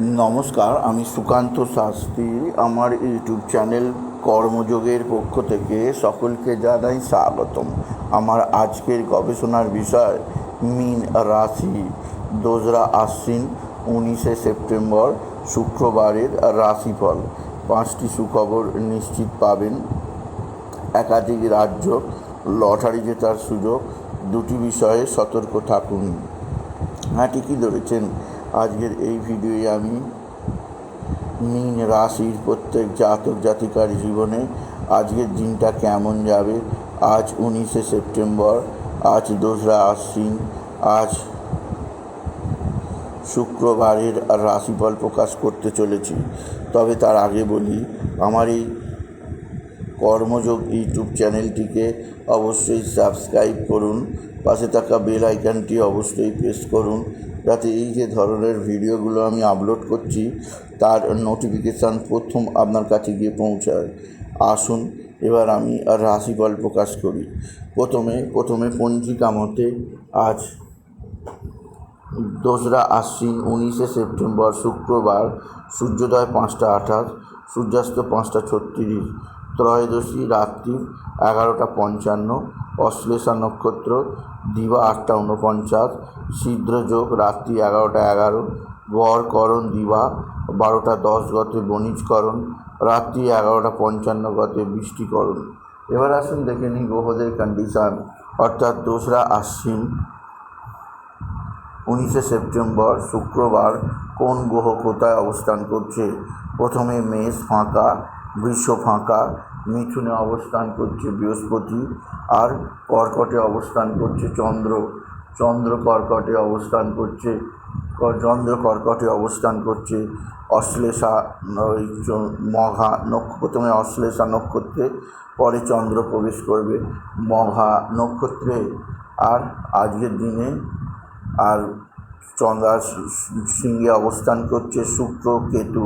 নমস্কার, আমি সুকান্ত শাস্ত্রী। আমার ইউটিউব চ্যানেল কর্মযোগের পক্ষ থেকে সকলকে জানাই স্বাগতম। আমার আজকের গবেষণার বিষয়, মিন রাশি। দোসরা আশ্বিন, উনিশে সেপ্টেম্বর, শুক্রবারের রাশিফল। পাঁচটি সুখবর নিশ্চিত পাবেন। একাধিক রাজ্য, লটারি জেতার সুযোগ। দুটি বিষয়ে সতর্ক থাকুন। হ্যাঁ ঠিকই ধরেছেন। আজকের এই ভিডিওয়ে আমি মীন রাশির প্রত্যেক জাতক জাতিকার জীবনে আজকের দিনটা কেমন যাবে? আজ উনিশে সেপ্টেম্বর, আজ দোসরা আশ্বিন, আজ শুক্রবারের রাশিফল প্রকাশ করতে চলেছি। তবে তার আগে বলি, আমার এই কর্মযোগ ইউটিউব চ্যানেলটিকে অবশ্যই সাবস্ক্রাইব করুন। পাশে থাকা বেল আইকনটি অবশ্যই প্রেস করুন, যাতে এই যে ধরনের ভিডিওগুলো আমি আপলোড করছি, তার নোটিফিকেশান প্রথম আপনার কাছে গিয়ে পৌঁছায়। আসুন, এবার আমি আর রাশিফল প্রকাশ করি। প্রথমে প্রথমে পঞ্জিকা মতে আজ দোসরা আশ্বিন উনিশে সেপ্টেম্বর শুক্রবার, সূর্যোদয় পাঁচটা আঠাশ, সূর্যাস্ত পাঁচটা ছত্রিশ ত্রয়োদশী রাত্রি এগারোটা পঞ্চান্ন, অশ্লেষা নক্ষত্র, দিবা আটটা উনপঞ্চাশ ছিদ্রযোগ রাত্রি এগারোটা এগারো বরকরণ দিবা বারোটা দশ গতে বণিজকরণ, রাত্রি এগারোটা পঞ্চান্ন গতে বৃষ্টিকরণ। এবার আসুন দেখে নিই গ্রহদের কন্ডিশান অর্থাৎ দোসরা আশ্বিন, উনিশে সেপ্টেম্বর, শুক্রবার কোন গ্রহ কোথায় অবস্থান করছে? প্রথমে মেষ ফাঁকা বৃষ ফাঁকা, মিথুনে অবস্থান করছে বৃহস্পতি, আর কর্কটে অবস্থান করছে চন্দ্র। চন্দ্র কর্কটে অবস্থান করছে, চন্দ্র কর্কটে অবস্থান করছে অশ্লেষা, ওই মঘা প্রথমে অশ্লেষা নক্ষত্রে, পরে চন্দ্র প্রবেশ করবে, মঘা নক্ষত্রে। আর আজকের দিনে, আর চন্দ্রার সিংহে অবস্থান করছে শুক্র, কেতু।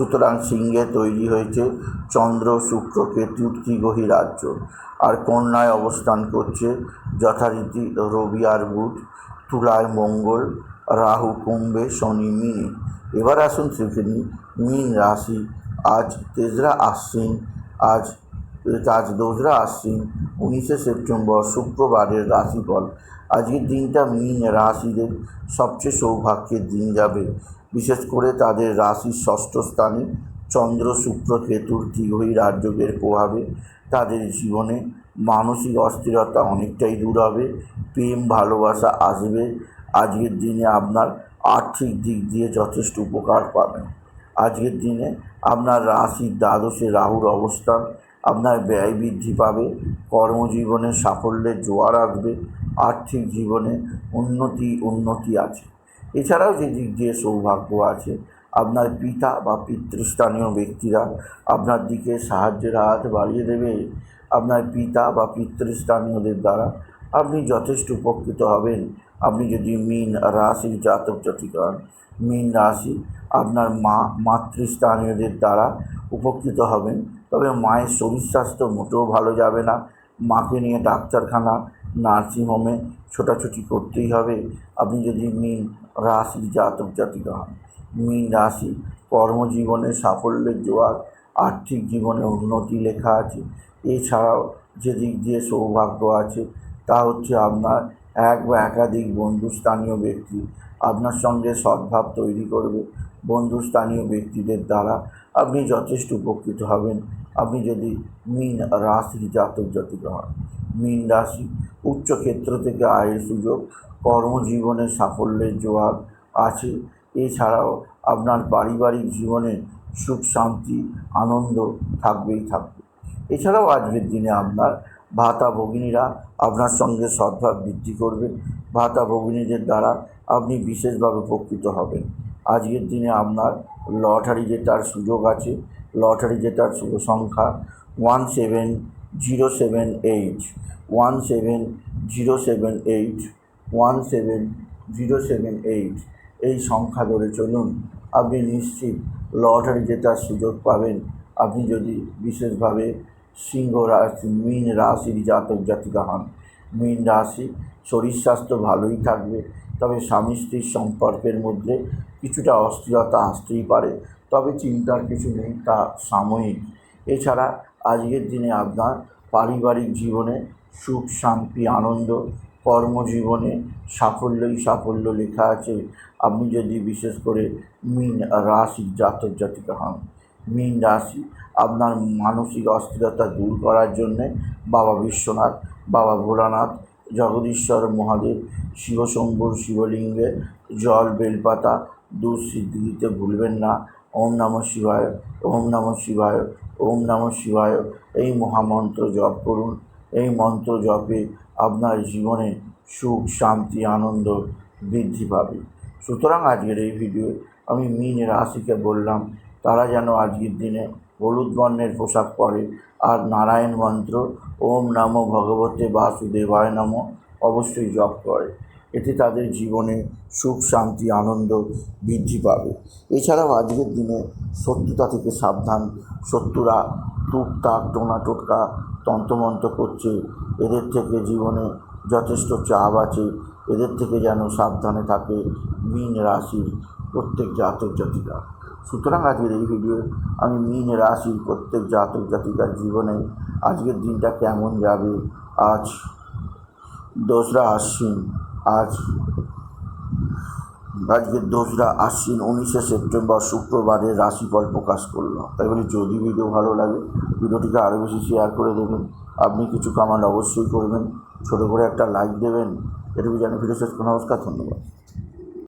সুতরাং সিংহে তৈরি হয়েছে চন্দ্র, শুক্র, কেতু ত্রিগ্রহী রাজ্য। আর কন্যায় অবস্থান করছে যথারীতি রবি আর বুধ, তুলায় মঙ্গল, রাহু, কুম্ভে, শনি মিনে এবার আসুন সেখানে মিন রাশি, আজ তেসরা আশ্বিন, আজ আজ দোসরা আশ্বিন, উনিশে সেপ্টেম্বর, শুক্রবারের রাশিফল। আজকের দিনটা মিন রাশিদের সবচেয়ে সৌভাগ্যের দিন যাবে। বিশেষ করে তাদের রাশির ষষ্ঠ স্থানে চন্দ্র, শুক্র কেতুর ত্রিগ্রহী রাজযোগের প্রভাবে তাদের জীবনে মানসিক অস্থিরতা অনেকটাই দূর হবে। প্রেম, ভালোবাসা আসবে। আজকের দিনে আপনার আর্থিক দিক দিয়ে যথেষ্ট উপকার পাবেন। আজকের দিনে আপনার রাশির দ্বাদশে রাহুর অবস্থান আপনার ব্যয় বৃদ্ধি পাবে, কর্মজীবনে সাফল্যের জোয়ার আসবে, আর্থিক জীবনে উন্নতি উন্নতি আছে। এছাড়াও যে দিক দিয়ে সৌভাগ্য আছে, আপনার পিতা বা পিতৃস্থানীয় ব্যক্তিরা আপনার দিকে সাহায্যের হাত বাড়িয়ে দেবে। আপনার পিতা বা পিতৃস্থানীয়দের দ্বারা আপনি যথেষ্ট উপকৃত হবেন। আপনি যদি মিন রাশির জাতক জাতিকা হন, মিন রাশি আপনার মা, মাতৃস্থানীয়দের দ্বারা উপকৃত হবেন। তবে মায়ের শরীর স্বাস্থ্য মোটেও ভালো যাবে না। মাকে নিয়ে ডাক্তারখানা নার্সিংহোমে ছোটাছুটি করতেই হবে। আপনি যদি মিন রাশির জাতক জাতিকা হন, মিন রাশি কর্মজীবনে সাফল্যের জোয়ার, আর্থিক জীবনে উন্নতি লেখা আছে। এছাড়াও যে দিক দিয়ে সৌভাগ্য আছে তা হচ্ছে আপনার এক বা একাধিক বন্ধুস্থানীয় ব্যক্তি। আপনার সঙ্গে সদ্ভাব তৈরি করবে বন্ধুস্থানীয় ব্যক্তিদের দ্বারা। আপনি যথেষ্ট উপকৃত হবেন। আপনি যদি মিন রাশির জাতক জাতিকা হন, মিন রাশি উচ্চ ক্ষেত্র থেকে আয়ের সুযোগ, কর্মজীবনে সাফল্যের জোয়ার আছে। এছাড়াও আপনার পারিবারিক জীবনে সুখ, শান্তি, আনন্দ থাকবেই থাকবে। এছাড়াও আজকের দিনে আপনার ভাতা ভগিনীরা আপনার সঙ্গে সদ্ভাব বৃদ্ধি করবে। ভাতা ভগিনীদের দ্বারা আপনি বিশেষভাবে উপকৃত হবেন। আজকের দিনে আপনার লটারি জেতার সুযোগ আছে। লটারি জেতার শুভ সংখ্যা one seven zero seven eight. One seven zero seven eight. One seven zero seven eight. এই সংখ্যা ধরে চলুন। আপনি নিশ্চিত লটারি জেতার সুযোগ পাবেন। আপনি যদি বিশেষভাবে সিংহ রাশি, মীন রাশির জাতক জাতিকা হন। মীন রাশি, শরীর স্বাস্থ্য ভালোই থাকবে, তবে স্বামী স্ত্রীর সম্পর্কের মধ্যে কিছুটা অস্থিরতা আসতেই পারে, তবে চিন্তার কিছু নেই, তা সাময়িক। এছাড়া আজকের দিনে আপনার পারিবারিক জীবনে সুখ, শান্তি, আনন্দ, কর্মজীবনে সাফল্যই সাফল্য লেখা আছে। আপনি যদি বিশেষ করে মীন রাশির জাতক জাতিকা হন মীন রাশি, আপনার মানসিক অস্থিরতা দূর করার জন্যে বাবা বিশ্বনাথ, বাবা ভোলানাথ, জগদীশ্বর মহাদেব শিবশম্ভুর শিবলিঙ্গে জল, বেলপাতা দুঃসিদ্ধি দিতে ভুলবেন না। ওম নমঃ শিবায়, ওম নমঃ শিবায়, ওম নমঃ শিবায়। এই মহামন্ত্র জপ করুন। এই মন্ত্র জপে আপনার জীবনে সুখ, শান্তি, আনন্দ বৃদ্ধি পাবে। সুতরাং আজকের এই ভিডিও আমি মীন রাশিকে বললাম তারা যেন আজকের দিনে হলুদ বর্ণের পোশাক পরে। আর নারায়ণ মন্ত্র, ওম নমো ভগবতে বাসুদেবায় নম, অবশ্যই জপ করে। এতে তাদের জীবনে সুখ, শান্তি, আনন্দ বৃদ্ধি পাবে। এছাড়াও আজকের দিনে শত্রুতা থেকে সাবধান। শত্রুরা টুকটাক টোনা, টোটকা, তন্ত্রমন্ত্র করছে। এদের থেকে জীবনে যথেষ্ট চাপ আছে। এদের থেকে যেন সাবধানে থাকে মীন রাশির প্রত্যেক জাতক জাতিকা সুতরাং আজকের এই ভিডিও আমি মীন রাশির প্রত্যেক জাতক জাতিকার জীবনে আজকের দিনটা কেমন যাবে? আজ দোসরা আশ্বিন, আজ আজকের দোসরা আশ্বিন উনিশে সেপ্টেম্বর শুক্রবারের রাশিফল প্রকাশ করল। তাই বলি যদি ভিডিও ভালো লাগে, ভিডিওটিকে আরও বেশি শেয়ার করে দেবেন। আপনি কিছু কামান অবশ্যই করবেন। ছোটো করে একটা লাইক দেবেন। এটুকু জানি ভিডিও শেষ করে নমস্কার, ধন্যবাদ।